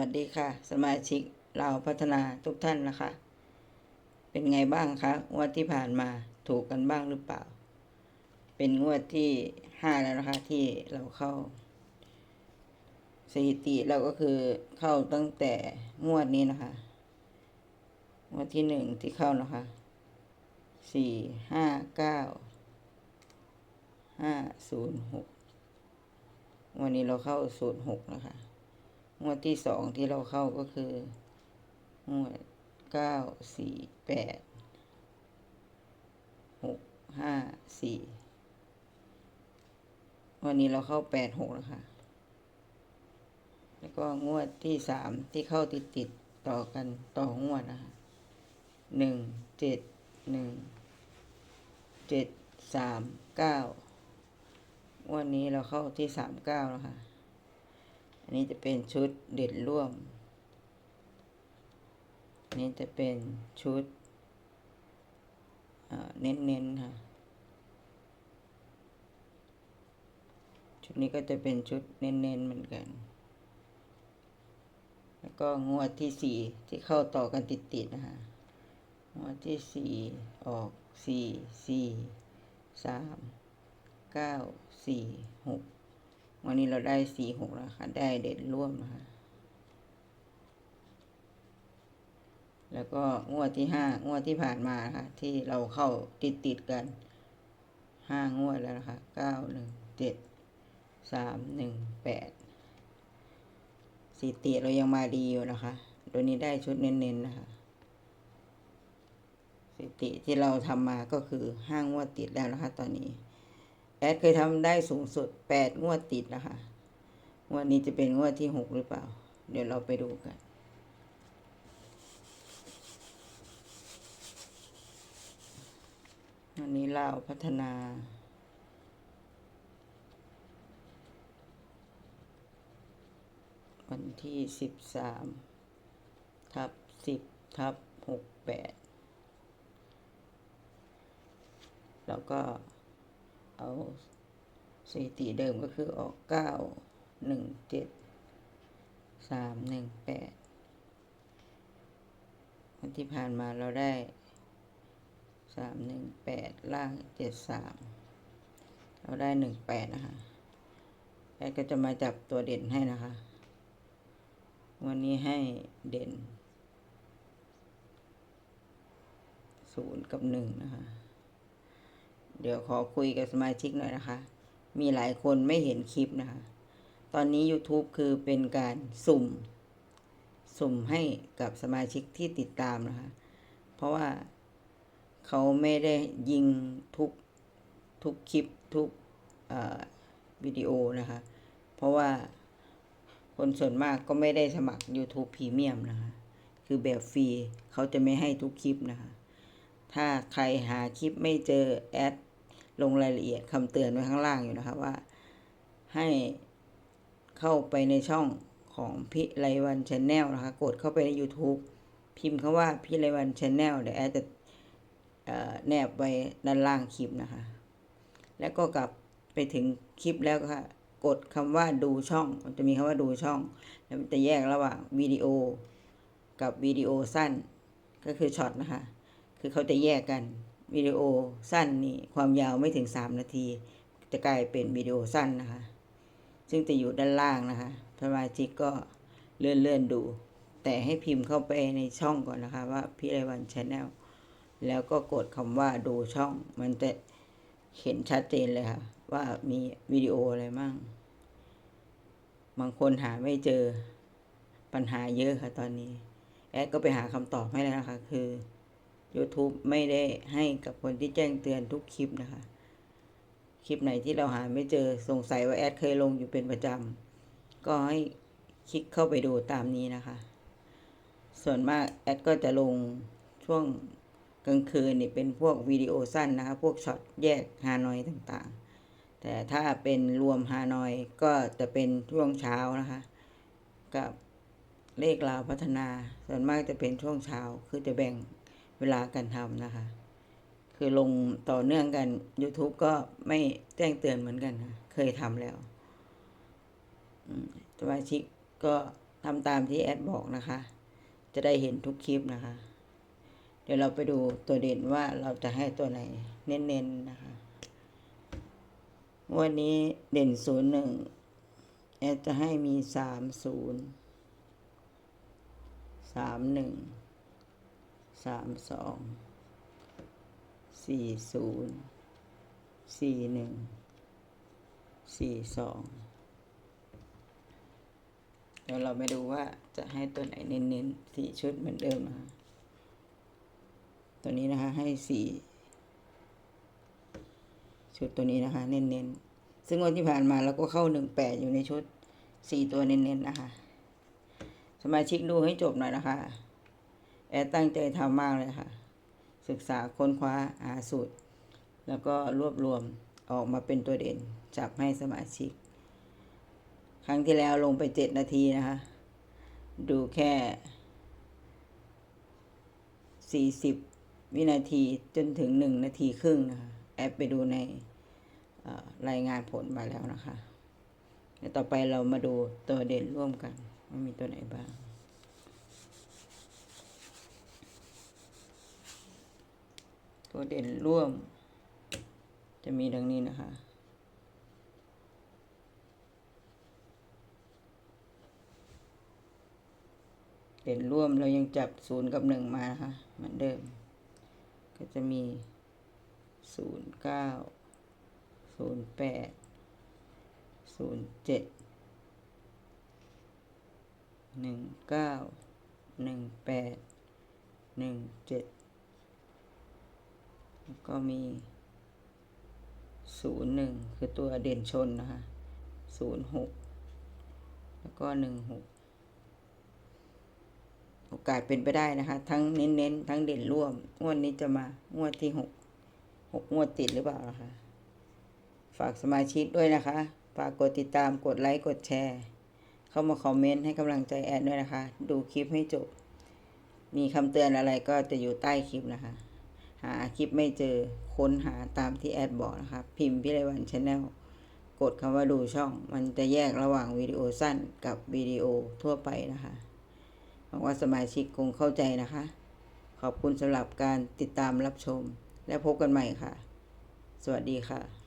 วัสดีค่ะ สมาชิกเราพัฒนาทุกท่านนะคะ เป็นไงบ้างคะงวดที่ผ่านมาถูกกันบ้างหรือเปล่า เป็นงวดที่ห้าแล้วนะคะที่เราเข้าสถิติเราก็คือเข้าตั้งแต่งวดนี้นะคะ งวดที่หนึ่งที่เข้านะคะสี่ห้าเก้าห้าศูนย์หกวันนี้เราเข้าศูนย์หกนะคะ งวดที่สองที่เราเข้าก็คืองวดเก้าสี่แปดหกห้าสี่วันนี้เราเข้าแปดหกแล้วค่ะ แล้วก็งวดที่สามที่เข้าติดติดต่อกันต่องวดนะคะหนึ่งเจ็ดหนึ่งเจ็ดสามเก้าวันนี้เราเข้าที่สามเก้าแล้วค่ะ นนี้จะเป็นชุดเด็ดร่วมนนี้จะเป็นชุดเน้นๆค่ะ ชุดนี้ก็จะเป็นชุดเน้นๆเหมือนกัน แล้วก็งวดที่สี่ที่เข้าต่อกันติดๆนะคะงวดที่สี่ออกสี่สี่สามเก้าสี่หก วันนี้เราได้สี่หกแล้วค่ะ ได้เด็ดร่วมนะคะ แล้วก็งวดที่ห้างวดที่ผ่านมานะคะที่เราเข้าติดติดกันห้างวดแล้วนะคะเก้าหนึ่งเจ็ดสามหนึ่งแปดสิติเรายังมาดีอยู่นะคะ ตัวนี้ได้ชุดเน้นๆนะคะ สิติที่เราทำมาก็คือห้างวดติดแล้วนะคะ ตอนนี้ แอดเคยทำได้สูงสุดแปดงวดติดนะคะงวดนี้จะเป็นงวดที่หกหรือเปล่า เดี๋ยวเราไปดูกัน วันนี้เราพัฒนาวันที่สิบสามทับสิบทับหกแปดแล้วก็ เอาสถิติเดิมก็คือออกเก้าหนึ่งเจ็ดสามหนึ่งแปดวันที่ผ่านมาเราได้สามหนึ่งแปดล่างเจ็ดสามเราได้หนึ่งแปดนะคะแอดก็จะมาจับตัวเด่นให้นะคะ วันนี้ให้เด่นศูนย์กับหนึ่งนะคะ เดี๋ยวขอคุยกับสมาชิกหน่อยนะคะ มีหลายคนไม่เห็นคลิปนะคะ ตอนนี้ YouTube คือเป็นการสุ่ม สุ่มให้กับสมาชิกที่ติดตามนะคะ เพราะว่าเขาไม่ได้ยิงทุกทุกคลิปทุกวิดีโอนะคะ เพราะว่าคนส่วนมากก็ไม่ได้สมัคร YouTube Premium นะคะ คือแบบฟรีเขาจะไม่ให้ทุกคลิปนะคะ ถ้าใครหาคลิปไม่เจอแอด ลงรายละเอียดคำเตือนไว้ข้างล่างอยู่นะคะว่า ให้เข้าไปในช่องของพิไลวันชาแนลนะคะ กดเข้าไปใน YouTube พิมพ์คาว่าพิไลวันชาแนลเดี๋ยวแอดจะแนบไว้ด้านล่างคลิปนะคะ แล้วก็กลับไปถึงคลิปแล้วก็กดคำว่าดูช่อง มันจะมีคำว่าดูช่อง แล้วมันจะแยกระหว่างวิดีโอกับวิดีโอสั้น ก็คือช็อตนะคะ คือเขาจะแยกกัน วิดีโอสั้นนี่ความยาวไม่ถึง 3 นาที จะกลายเป็นวิดีโอสั้นนะคะ ซึ่งจะอยู่ด้านล่างนะคะสมาชิกก็เลื่อนเลื่อนดู แต่ให้พิมพ์เข้าไปในช่องก่อนนะคะว่าพี่ไรวันชาแนลแล้วก็กดคำว่าดูช่อง มันจะเห็นชัดเจนเลยค่ะ ว่ามีวิดีโออะไรมั่ง บางคนหาไม่เจอปัญหาเยอะค่ะตอนนี้ แอดก็ไปหาคำตอบให้แล้วนะคะ คือ YouTube ไม่ได้ให้กับคนที่แจ้งเตือนทุกคลิปนะคะ คลิปไหนที่เราหาไม่เจอสงสัยว่าแอดเคยลงอยู่เป็นประจำก็ให้คลิกเข้าไปดูตามนี้นะคะ ส่วนมากแอดก็จะลงช่วงกลางคืนนี่เป็นพวกวิดีโอสั้นนะคะ พวกช็อตแยกฮานอยต่างๆ แต่ถ้าเป็นรวมฮานอยก็จะเป็นช่วงเช้านะคะ กับเลขลาวพัฒนา ส่วนมากจะเป็นช่วงเช้าคือจะแบ่ง เวลาการทำนะคะ คือลงต่อเนื่องกัน YouTube ก็ไม่แจ้งเตือนเหมือนกันนะเคยทำแล้วสมาชิกก็ทำตามที่แอดบอกนะคะ จะได้เห็นทุกคลิปนะคะ เดี๋ยวเราไปดูตัวเด่นว่าเราจะให้ตัวไหน เน้นๆนะคะวันนี้เด่นศูนย์หนึ่งแอดจะให้มีสามศูนย์สามหนึ่ง สามสองสี่ศูนย์สี่หนึ่งสี่สองเดี๋ยวเราไปดูว่าจะให้ตัวไหนเน้นๆสี่ชุดเหมือนเดิมนะคะตัวนี้นะคะให้สี่ชุดตัวนี้นะคะ เน้นๆซึ่งวันที่ผ่านมาเราก็เข้าหนึ่งแปดอยู่ในชุดสี่ตัวเน้นๆนะคะ สมาชิกดูให้จบหน่อยนะคะ แอดตั้งใจทำมากเลยค่ะ ศึกษาค้นคว้าหาสูตร แล้วก็รวบรวมออกมาเป็นตัวเด่นจับให้สมาชิก ครั้งที่แล้วลงไปเจ็ดนาทีนะคะ ดูแค่สี่สิบวินาทีจนถึงหนึ่งนาทีครึ่งนะคะ แอดไปดูในรายงานผลมาแล้วนะคะเดี๋ยวต่อไปเรามาดูตัวเด่นร่วมกันว่ามีตัวไหนบ้าง ตัวเด่นร่วม จะมีดังนี้นะคะ เด่นร่วมเรายังจับศูนย์กับหนึ่งมานะคะเหมือนเดิม ก็จะมีศูนย์เก้าศูนย์แปดศูนย์เจ็ดหนึ่งเก้าหนึ่งแปดหนึ่งเจ็ด ก็มีศูนย์หนึ่งคือตัวเด่นชนนะคะศูนย์หกแล้วก็หนึ่งหกโอกาสเป็นไปได้นะคะ ทั้งเน้นๆ ทั้งเด่นร่วม งวดนี้จะมางวดที่หกหกงวดติดหรือเปล่านะคะ ฝากสมาชิกด้วยนะคะ ฝากกดติดตามกดไลค์กดแชร์ เข้ามาคอมเมนต์ให้กำลังใจแอดด้วยนะคะ ดูคลิปให้จบ มีคำเตือนอะไรก็จะอยู่ใต้คลิปนะคะ หาคลิปไม่เจอค้นหาตามที่แอดบอกนะคะพิมพ์พิไรวันชาแนลกดคำว่าดูช่อง มันจะแยกระหว่างวิดีโอสั้นกับวิดีโอทั่วไปนะคะหวังว่าสมาชิกคงเข้าใจนะคะ ขอบคุณสำหรับการติดตามรับชม และพบกันใหม่ค่ะ สวัสดีค่ะ